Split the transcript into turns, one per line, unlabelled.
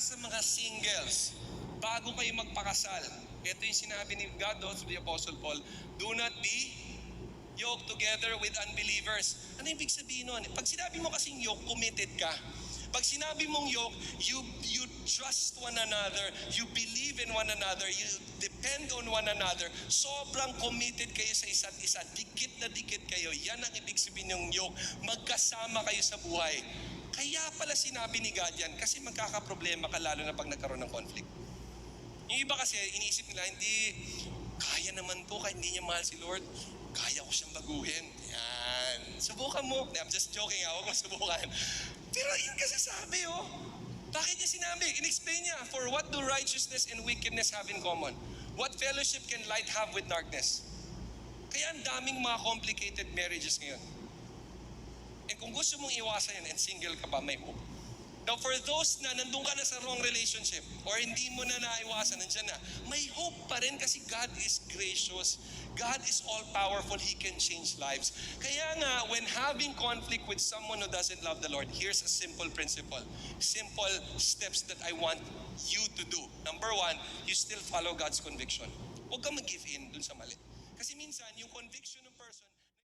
sa mga singles, bago kayo magpakasal, ito yung sinabi ni God also the Apostle Paul, do not be yoked together with unbelievers. Ano ibig sabihin nun? Pag sinabi mo kasing yoke, committed ka. Pag sinabi mong yoke, you, you trust one another, you believe in one another, you depend on one another, sobrang committed kayo sa isa't isa, dikit na dikit kayo. Yan ang ibig sabihin ng yoke. Magkasama kayo sa buhay. Kaya pala sinabi ni God yan, kasi magkakaproblema ka lalo na pag nagkaroon ng conflict. Yung iba kasi, iniisip nila, hindi, kaya naman to, kahit hindi niya mahal si Lord, kaya ko siyang baguhin. Yan. Subukan mo. I'm just joking, ha? huwag mo subukan. Pero yun kasi sabi, oh. Bakit niya sinabi? In-explain niya, for what do righteousness and wickedness have in common? What fellowship can light have with darkness? Kaya ang daming mga complicated marriages ngayon. Kung gusto mong iwasan yan and single ka pa, may hope. Now for those na nandun ka na sa wrong relationship or hindi mo na naiwasan, nandyan na, may hope pa rin kasi God is gracious. God is all-powerful. He can change lives. Kaya nga, when having conflict with someone who doesn't love the Lord, here's a simple principle. Simple steps that I want you to do. Number one, you still follow God's conviction. Huwag kang mag-give in dun sa mali. Kasi minsan, yung conviction ng person